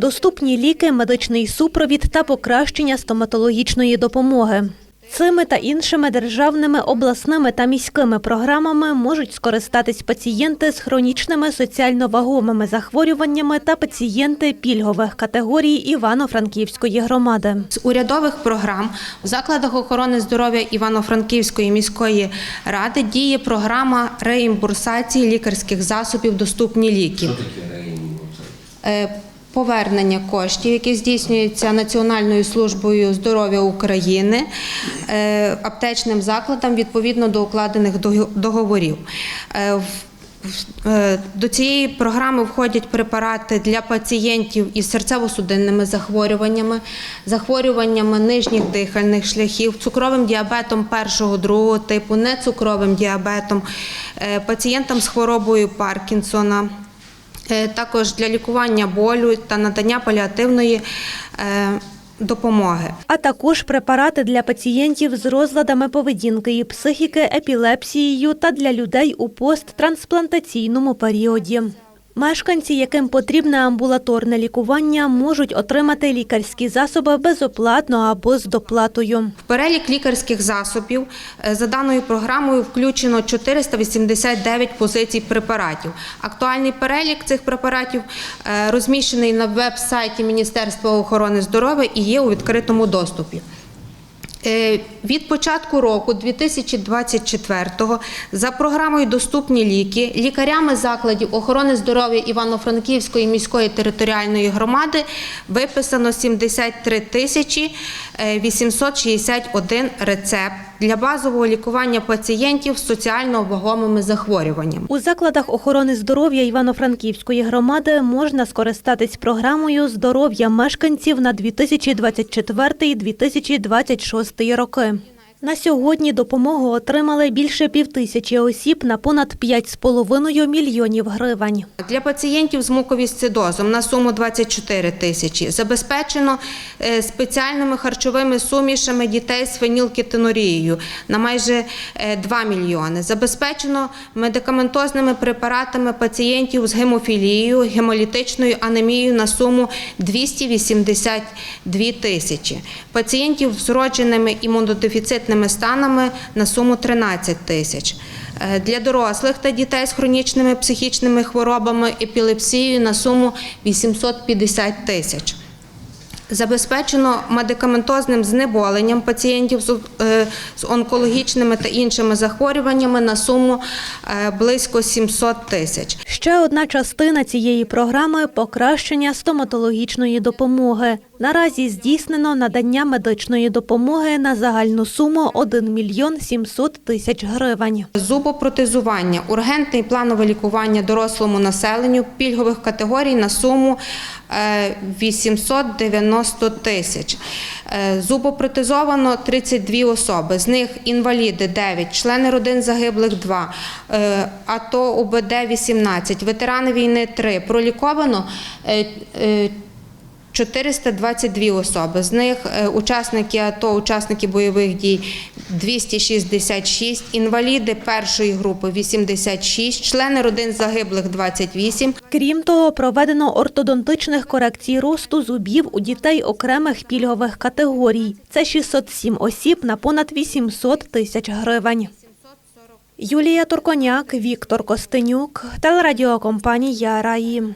доступні ліки, медичний супровід та покращення стоматологічної допомоги. Цими та іншими державними, обласними та міськими програмами можуть скористатись пацієнти з хронічними соціально вагомими захворюваннями та пацієнти пільгових категорій Івано-Франківської громади. З урядових програм в закладах охорони здоров'я Івано-Франківської міської ради діє програма реімбурсації лікарських засобів доступні ліки. Що таке реімбурсація? Повернення коштів, які здійснюються Національною службою здоров'я України е, аптечним закладам відповідно до укладених дого- договорів. Е, е, До цієї програми входять препарати для пацієнтів із серцево-судинними захворюваннями, захворюваннями нижніх дихальних шляхів, цукровим діабетом першого другого типу, нецукровим діабетом, пацієнтам з хворобою Паркінсона. Е, Також для лікування болю та надання паліативної е, допомоги. а також препарати для пацієнтів з розладами поведінки і психіки, епілепсією та для людей у посттрансплантаційному періоді. Мешканці, яким потрібне амбулаторне лікування, можуть отримати лікарські засоби безоплатно або з доплатою. В перелік лікарських засобів е, за даною програмою включено 489 позицій препаратів. Актуальний перелік цих препаратів е, розміщений на веб-сайті Міністерства охорони здоров'я і є у відкритому доступі. Е, Від початку року 2024-го за програмою Доступні ліки лікарями закладів охорони здоров'я Івано-Франківської міської територіальної громади виписано 73 тисячі е, 861 рецепт для базового лікування пацієнтів з соціально вагомими захворюваннями. У закладах охорони здоров'я Івано-Франківської громади можна скористатись програмою здоров'я мешканців на 2024-2026 роки. На сьогодні допомогу отримали більше півтисячі осіб на понад 5,5 мільйонів гривень. Для пацієнтів з муковісцидозом на суму 24 тисячі забезпечено е, спеціальними харчовими сумішами дітей з фенілкетонурією на майже е, 2 мільйони. Забезпечено медикаментозними препаратами пацієнтів з гемофілією, гемолітичною анемією на суму 282 тисячі. Пацієнтів з вродженими імунодефіцитними станами на суму 13 тисяч. Е, Для дорослих та дітей з хронічними психічними хворобами епілепсією на суму 850 тисяч. Забезпечено медикаментозним знеболенням пацієнтів з, е, онкологічними та іншими захворюваннями на суму е, близько 700 тисяч. Ще одна частина цієї програми покращення стоматологічної допомоги. Наразі здійснено надання медичної допомоги на загальну суму 1 мільйон 700 тисяч гривень. Зубопротезування, ургентне і планове лікування дорослому населенню пільгових категорій на суму е, 890 тисяч. Е, Зубопротезовано 32 особи, з них інваліди 9, члени родин загиблих 2, е, АТО УБД 18, ветерани війни 3. Проліковано е, е, 422 особи. З них е, учасники АТО, учасники бойових дій 266, інваліди першої групи 86, члени родин загиблих 28. Крім того, проведено ортодонтичних корекцій росту зубів у дітей окремих пільгових категорій. Це 607 осіб на понад 800 тисяч гривень. Юлія Турконяк, Віктор Костенюк, телерадіокомпанія Раї.